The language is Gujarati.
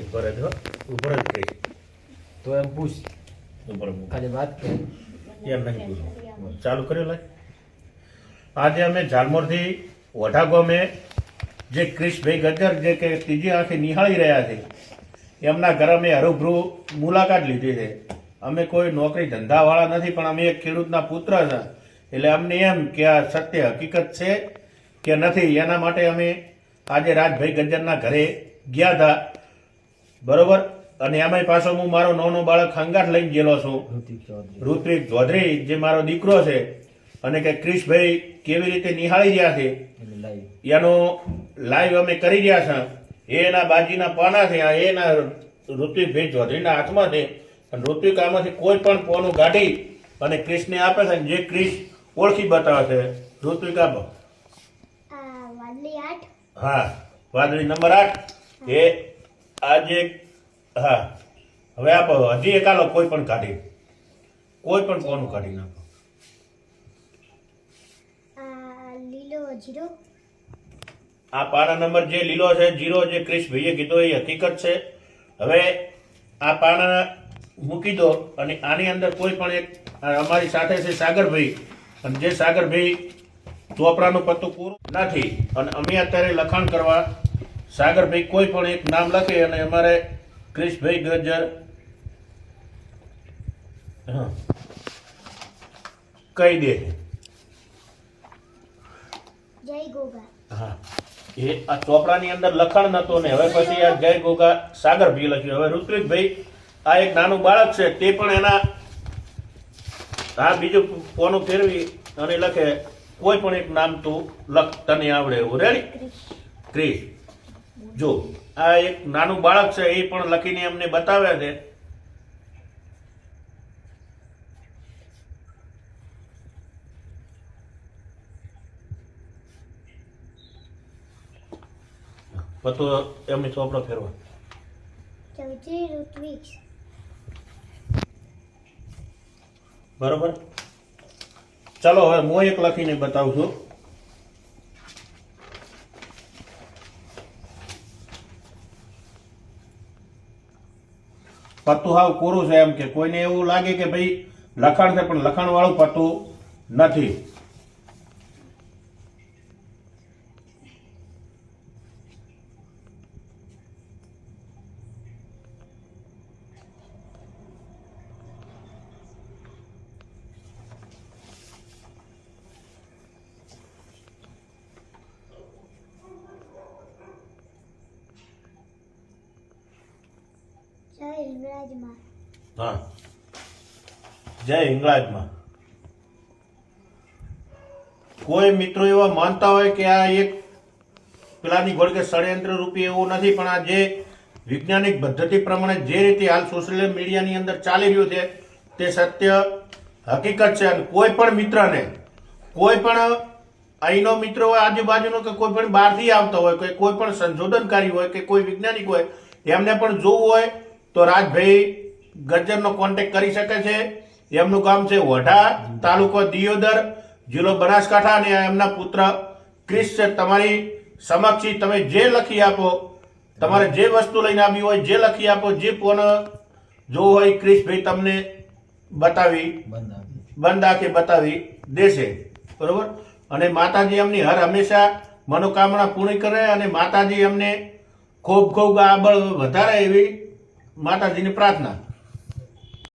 ઉપર જ ઉપર જ કહીશ તો એમ પૂછ. ઉપર. ખાલી વાત કરી. એમ નથી પૂછું. ચાલુ કર્યું લાય. આજે અમે ઝાલમોરથી વઢા ગામે જે ક્રિશભાઈ ગજ્જર જે કે ત્રીજી આંખે નિહાળી રહ્યા છે એમના ઘરે અમે હરુભરું મુલાકાત લીધી છે. અમે કોઈ નોકરી ધંધાવાળા નથી પણ અમે એક ખેડૂતના પુત્ર છે. એટલે અમને એમ કે આ સત્ય હકીકત છે કે નથી. એના માટે અમે આજે રાજભાઈ ગજ્જરના ઘરે ગયા હતા. બરોબર? અને એમાં પાછો હું મારો નાનો બાળક હંગાટ લઈને ગયેલો છું. ઋત્વિક ચૌધરી. જે મારો દીકરો છે. અને કે ક્રિશભાઈ કેવી રીતે નિહાળી રહ્યા છે? એનો લાઈવ. અમે કરી રહ્યા છે. એ એના બાજીના પાના છે. આ એના ઋત્વિકભાઈ ચૌધરીના હાથમાં છે. અને ઋત્વિક આમાંથી કોઈ પણ પોનું કાઢી અને ક્રિશને આપે છે. જે ક્રિશ ઓળખી બતાવે છે. ઋત્વિક આપો હા વાદળી નંબર આઠ. એ આજે હા હવે આપ હજી એક આલો કોઈ પણ કાઢી. કોઈ પણ કોનું કાઢી નાખો. આ પાના નંબર જે લીલો છે જીરો જે ક્રિશ ભાઈએ કીધો એ હકીકત છે. હવે આ પાના મૂકી દો અને આની અંદર કોઈ પણ એક અમારી સાથે છે સાગરભાઈ. અને જે સાગરભાઈ ચોપરાનું પત્તું પૂરું નથી. અને અમે અત્યારે લખાણ કરવા સાગરભાઈ કોઈ પણ એક નામ લખે અને અમારે ક્રિશભાઈ ગજર હા કહી દે. જય ગોગા. હા એ આ ચોપડાની અંદર લખાણ નતો ને હવે પછી આ જય ગોગા સાગરભાઈ લખ્યું. હવે ઋત્વિકભાઈ આ એક નાનું બાળક છે તે પણ એના આ બીજું કોનું ફેરવી અને લખે કોઈ પણ એક નામ તું લખ તને આવડે એવું. રેડી ક્રિશ. જો આ એક નાનું બાળક છે એ પણ લખીને અમને બતાવે છે. પતો એમની ચોપડો ફેરવા. ચૌધરી ઋત્વિક. બરોબર? ચલો હવે હું એક લખીને બતાવું છું. પત્તું હાવ કોરું છે એમ કે કોઈને એવું લાગે કે ભાઈ લખાણ છે, પણ લખાણ વાળું પત્તું નથી. જય હિંગળાજમાં. હા. જય હિંગળાજમાં. કોઈ મિત્રો એવા માનતા હોય કે આ એક પેલાની ગોળ કે ષડયંત્ર રૂપી એવું નથી, પણ આ જે વૈજ્ઞાનિક પદ્ધતિ પ્રમાણે જે રીતે હાલ સોશિયલ મીડિયાની અંદર ચાલી રહ્યું છે, તે સત્ય હકીકત છે અને કોઈ પણ મિત્રને, કોઈ પણ અહીંનો મિત્ર હોય, આજુબાજુનો કે કોઈ પણ બહારથી આવતો હોય, કે કોઈ પણ સંશોધનકારી હોય, કે કોઈ વૈજ્ઞાનિક હોય, એમને પણ જોવું હોય તો રાજભાઈ ગજ્જરનો કોન્ટેક કરી શકે છે. એમનું ગામ છે વઢા, તાલુકો દિયોદર, જિલ્લો બનાસકાંઠા અને એમના પુત્ર ક્રિશ છે. તમારી સમક્ષી તમે જે લખી આપો, તમારે જે વસ્તુ લઈને આવી હોય, જે લખી આપો, જે ફોન જો હોય, ક્રિશભાઈ તમને બતાવી બંધ આંખે બતાવી દેશે. બરોબર? અને માતાજી એમની હર હંમેશા મનોકામના પૂર્ણ કરે અને માતાજી એમને ખૂબ ખૂબ આગળ વધારે એવી માતાજીની પ્રાર્થના.